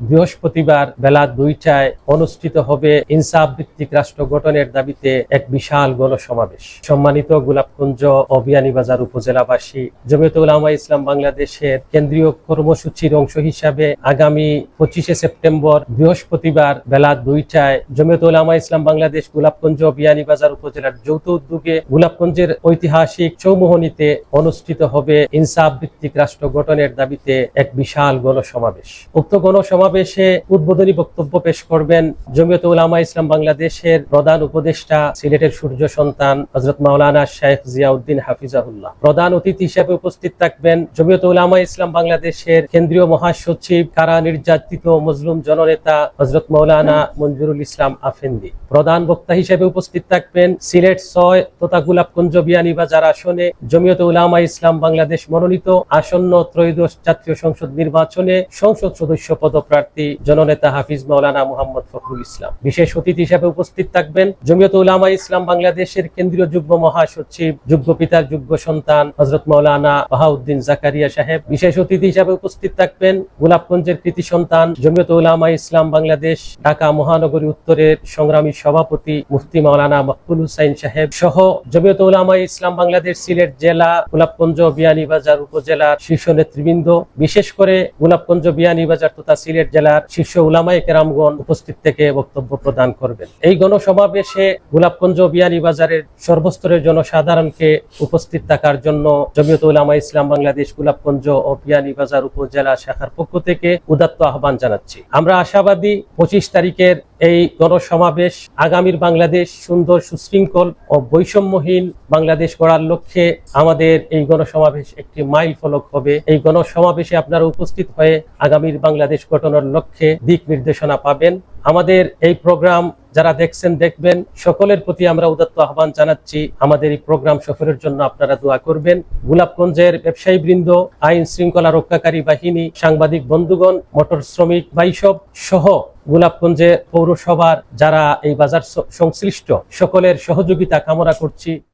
বৃহস্পতিবার বেলা দুইটায় অনুষ্ঠিত হবে ইনসাফ ভিত্তিক রাষ্ট্র গঠনের দাবিতে এক বিশাল গণসমাবেশ। সম্মানিত গোলাপকুঞ্জ ও বিয়ানীবাজার উপজেলাবাসী জমিয়ত উলামা ইসলাম বাংলাদেশের কেন্দ্রীয় কর্মসূচির অংশ হিসাবে আগামী পঁচিশে সেপ্টেম্বর বৃহস্পতিবার বেলা দুইটায় জমিয়ত উলামা ইসলাম বাংলাদেশ গোলাপকুঞ্জ বিয়ানীবাজার উপজেলার যৌথ উদ্যোগে গোলাপগঞ্জের ঐতিহাসিক চৌমোহনীতে অনুষ্ঠিত হবে ইনসাফ ভিত্তিক রাষ্ট্র গঠনের দাবিতে এক বিশাল গণসমাবেশ। উক্ত গণসমাবেশে উদ্বোধনী বক্তব্য পেশ করবেন জমিয়ত উলামা ইসলাম বাংলাদেশের প্রধান উপদেষ্টা, সিলেটের সূর্য সন্তান হজরত মাওলানা শেখ জিয়াউদ্দিন হাফিজাহুল্লাহ। প্রধান অতিথি হিসেবে উপস্থিত থাকবেন জমিয়ত উলামা ইসলাম বাংলাদেশের কেন্দ্রীয় মহাসচিব, কারা নির্যাতিত মজলুম জননেতা হজরত মাওলানা মঞ্জুরুল ইসলাম আফেন্দি। প্রধান বক্তা হিসেবে উপস্থিত থাকবেন সিলেট ছয় তথা গোলাপগঞ্জ বিয়ানীবাজার আসনে জমিয়ত উলামা ইসলাম বাংলাদেশ মনোনীত আসন্ন ত্রয়োদশ জাতীয় সংসদ নির্বাচনে সংসদ সদস্য পদপ্রার্থী জননেতা হাফিজ মাওলানা মোহাম্মদ ফখরুল ইসলাম। বিশেষ অতিথি হিসেবে উপস্থিত থাকবেন জমিয়ত উলামা ইসলাম বাংলাদেশের কেন্দ্রীয় যুগ্ম মহাসচিব, যুগ্ম পিতার যুগ্ম সন্তান হজরত মাওলানা বাহাউদ্দিন জাকারিয়া সাহেব। বিশেষ অতিথি হিসেবে উপস্থিত থাকবেন গোলাপগঞ্জের কৃতি সন্তান জমিয়ত উলামা ইসলাম বাংলাদেশ, ঢাকা মহানগরী উত্তরের সংগ্রামী সভাপতি মুফতি মাওলানা মকবুল হুসাইন সাহেব সহ জমিয়ত উলামা ইসলাম বাংলাদেশ সিলেট জেলা, গোলাপগঞ্জ বিয়ানীবাজার উপজেলার শীর্ষ নেতৃবৃন্দ। বিশেষ করে গোলাপগঞ্জ বিয়ানীবাজার তথা সিলেট জেলার শীর্ষ উলামায় কেরামগণ উপস্থিত থেকে বক্তব্য প্রদান করবেন। এই গণসমাবেশে গোলাপগঞ্জ বিয়ানীবাজারের সর্বস্তরের জনসাধারণকে উপস্থিত থাকার জন্য জমিয়ত উলামা ইসলাম বাংলাদেশ গোলাপগঞ্জ ও বিয়ানীবাজার উপজেলা শাখার পক্ষ থেকে উদাত্ত আহ্বান জানাচ্ছি। আমরা আশাবাদী পঁচিশ তারিখের এই গণসমাবেশ, আগামীর বাংলাদেশ সুন্দর সুশৃঙ্খল ও বৈষম্যহীন বাংলাদেশ করার লক্ষ্যে আমাদের এই গণসমাবেশ একটি মাইল ফলক হবে। এই গণসমাবেশে আপনারা উপস্থিত হয়ে আগামীর বাংলাদেশ গঠনের লক্ষ্যে দিক নির্দেশনা পাবেন। আমাদের এই প্রোগ্রাম যারা দেখছেন, দেখবেন, সকলের প্রতি আমরা উদাত্ত আহ্বান জানাচ্ছি। আমাদের এই প্রোগ্রাম সফরের জন্য আপনারা দোয়া করবেন। গোলাপগঞ্জের ব্যবসায়ী বৃন্দ আইন শৃঙ্খলা রক্ষাকারী বাহিনী, সাংবাদিক বন্ধুগণ, মোটর শ্রমিক বাইসব সহ গোলাপগঞ্জে পৌরসভার যারা এই বাজার সংশ্লিষ্ট, সকলের সহযোগিতা কামনা করছি।